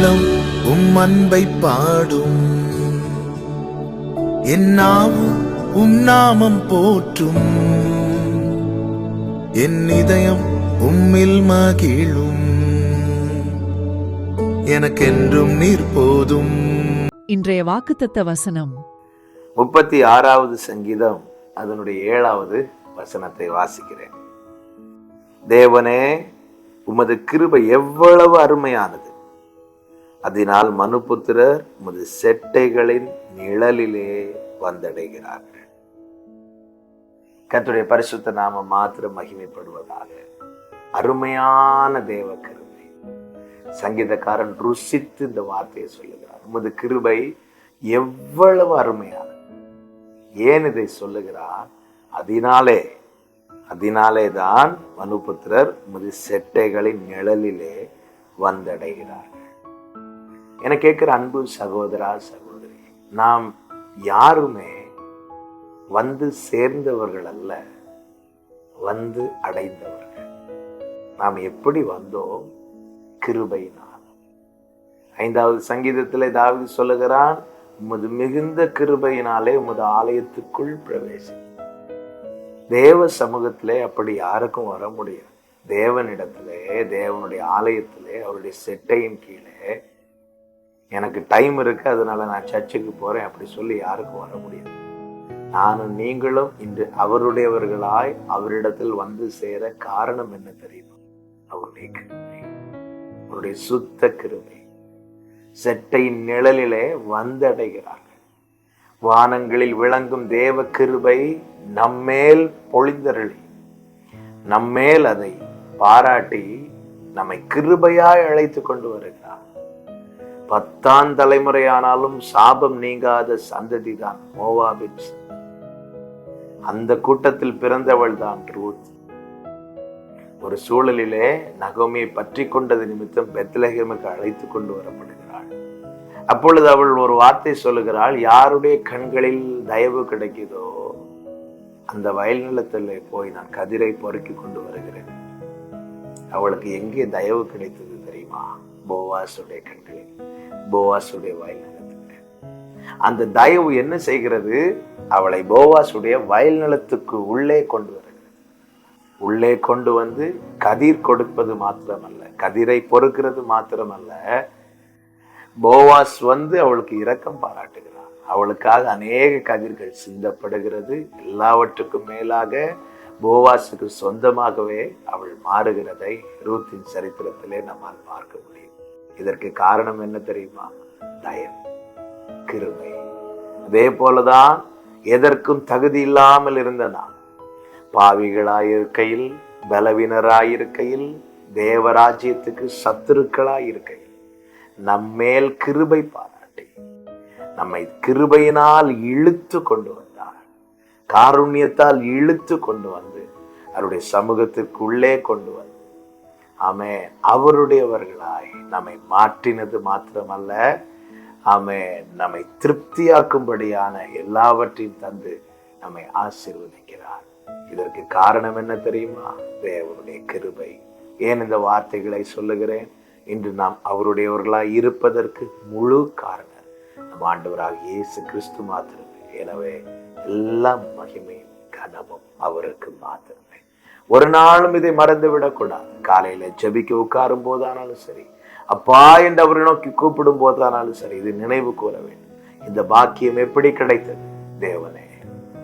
உள்ளம் உம் அன்பை பாடும். என் நாவும் உம் நாமம் போற்றும். என் இதயம் உம்மில் மகிழும். எனக்கென்றும் நீர் போதும். இன்றைய வாக்குத்தத்த வசனம். முப்பத்தி ஆறாவது சங்கீதம் அதனுடைய ஏழாவது வசனத்தை வாசிக்கிறேன். தேவனே உமது கிருபை எவ்வளவு அருமையானது. அதனால் மனுபுத்திரர் உமது செட்டைகளின் நிழலிலே வந்தடைகிறார்கள். கத்துடைய பரிசுத்த நாம மாத்திரம் மகிமைப்படுவதாக. அருமையான தேவ கருமை சங்கீதக்காரன் ருசித்து இந்த வார்த்தையை சொல்லுகிறார் உமது கிருபை எவ்வளவு அருமையானது. ஏன் இதை சொல்லுகிறார்? அதனாலே அதனாலே தான் மனுபுத்திரர் உமது செட்டைகளின் நிழலிலே வந்தடைகிறார்கள் என கேட்குற அன்பு சகோதரா சகோதரி நாம் யாருமே வந்து சேர்ந்தவர்கள் அல்ல வந்து அடைந்தவர்கள். நாம் எப்படி வந்தோம்? கிருபையினால். ஐந்தாவது சங்கீதத்தில் ஏதாவது சொல்லுகிறான் உமது மிகுந்த கிருபையினாலே உமது ஆலயத்துக்குள் பிரவேசம் தேவ சமூகத்திலே அப்படி யாருக்கும் வர முடியாது. தேவனிடத்திலே தேவனுடைய ஆலயத்திலே அவருடைய செட்டையின் கீழே எனக்கு டைம் இருக்கு அதனால நான் சர்ச்சுக்கு போறேன் அப்படி சொல்லி யாருக்கும் வர முடியாது. நானும் நீங்களும் இன்று அவருடையவர்களாய் அவரிடத்தில் வந்து சேர காரணம் என்ன தெரியுமா? அவருடைய கிருமை அவருடைய சுத்த கிருபை. செட்டையின் நிழலிலே வந்தடைகிறார்கள். வானங்களில் விளங்கும் தேவ கிருபை நம்மேல் பொழிந்தருளி. நம்மேல் அதை பாராட்டி நம்மை கிருபையாய் அழைத்து கொண்டு வருகிறார். பத்தாம் தலைமுறையானாலும் சாபம் நீங்காத சந்ததி தான் மோவாபின் அந்த கூட்டத்தில் பிறந்தவள் தான் ரூத். ஒரு சூழலிலே நகோமியை பற்றி கொண்டது நிமித்தம் பெத்லஹேமுக்கு அழைத்து கொண்டு வரப்படுகிறாள். அப்பொழுது அவள் ஒரு வார்த்தை சொல்லுகிறாள் யாருடைய கண்களில் தயவு கிடைக்குதோ அந்த வயல் நிலத்தில் போய் நான் கதிரை பொறுக்கி கொண்டு வருகிறேன். அவளுக்கு எங்கே தயவு கிடைத்தது தெரியுமா? போவாசுடைய கண்களில். போவாசுடைய வயல் நிலத்துக்கு அந்த தயவு என்ன செய்கிறது? அவளை போவாசுடைய வயல் நிலத்துக்கு உள்ளே கொண்டு வருகிறது. உள்ளே கொண்டு வந்து கதிர் கொடுப்பது மாத்திரமல்ல கதிரை பொறுக்கிறது மாத்திரமல்ல. போவாஸ் வந்து அவளுக்கு இரக்கம் பாராட்டுகிறான். அவளுக்காக அநேக கதிர்கள் சிந்தப்படுகிறது. எல்லாவற்றுக்கும் மேலாக போவாஸுக்கு சொந்தமாகவே அவள் மாறுகிறதை ரூத்தின் சரித்திரத்திலே நம்மால் பார்க்க முடியும் இதற்கு காரணம் என்ன தெரியுமா? தயம் கிருபை. அதே போலதான் எதற்கும் தகுதி இல்லாமல் இருந்த நான் பாவிகளாயிருக்கையில் பலவீனராயிருக்கையில் தேவராஜ்யத்துக்கு சத்துருக்களாயிருக்கையில் நம்மேல் கிருபை பாராட்டி நம்மை கிருபையினால் இழுத்து கொண்டு வந்தார். காருண்யத்தால் இழுத்து கொண்டு வந்து அவருடைய சமூகத்திற்குள்ளே கொண்டு வந்து ஆமே அவருடையவர்களாய் நம்மை மாற்றினது மாத்திரமல்ல. ஆமே நம்மை திருப்தியாக்கும்படியான எல்லாவற்றையும் தந்து நம்மை ஆசிர்வதிக்கிறார். இதற்கு காரணம் என்ன தெரியுமா? தேவனுடைய கிருபை. ஏன் இந்த வார்த்தைகளை சொல்லுகிறேன்? இன்று நாம் அவருடையவர்களாய் இருப்பதற்கு முழு காரணம் நம் ஆண்டவராக இயேசு கிறிஸ்து மாத்திரமே. எனவே எல்லா மகிமையும் கனமும் அவருக்கு மாத்திரமே. ஒரு நாளும் இதை மறந்து விடக்கூடாது காலையில ஜபிக்க உட்காரும் போதானாலும் சரி அப்பா என்று அவரை நோக்கி கூப்பிடும் போதானாலும் சரி இது நினைவு கூற வேண்டும். இந்த பாக்கியம் எப்படி கிடைத்தது? தேவனே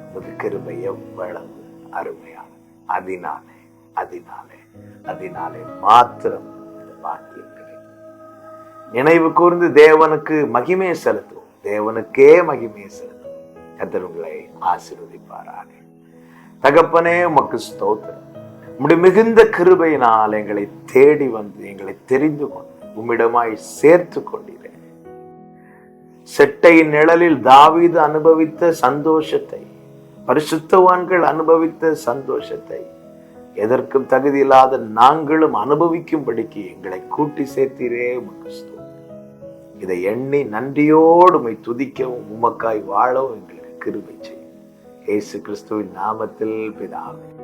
உமது கிருபை எவ்வளவு அருமையான. அதனாலே அதனாலே அதனாலே மாத்திரம் இந்த பாக்கியம் கிடைக்கும். நினைவு கூர்ந்து தேவனுக்கு மகிமையை செலுத்துவோம். தேவனுக்கே மகிமையை செலுத்துவோம். கத்தர் உங்களை ஆசீர்வதிப்பாராக. தகப்பனே உமக்கு ஸ்தோத்திரம். உம்முடைய மிகுந்த கிருபையினால் எங்களை தேடி வந்து எங்களை தெரிந்து கொண்டு உம்மிடமாய் சேர்த்து கொண்டீரேன் செட்டையின் நிழலில் தாவீது அனுபவித்த சந்தோஷத்தை பரிசுத்தவான்கள் அனுபவித்த சந்தோஷத்தை எதற்கும் தகுதியில்லாத நாங்களும் அனுபவிக்கும்படிக்கு எங்களை கூட்டி சேர்த்தீரே உமக்கு இதை எண்ணி நன்றியோடு உமை துதிக்கவும் உமக்காய் வாழவும் எங்களுக்கு கிருபை செய்யும். இயேசு கிறிஸ்துவின் நாமத்தில் பிதாவே.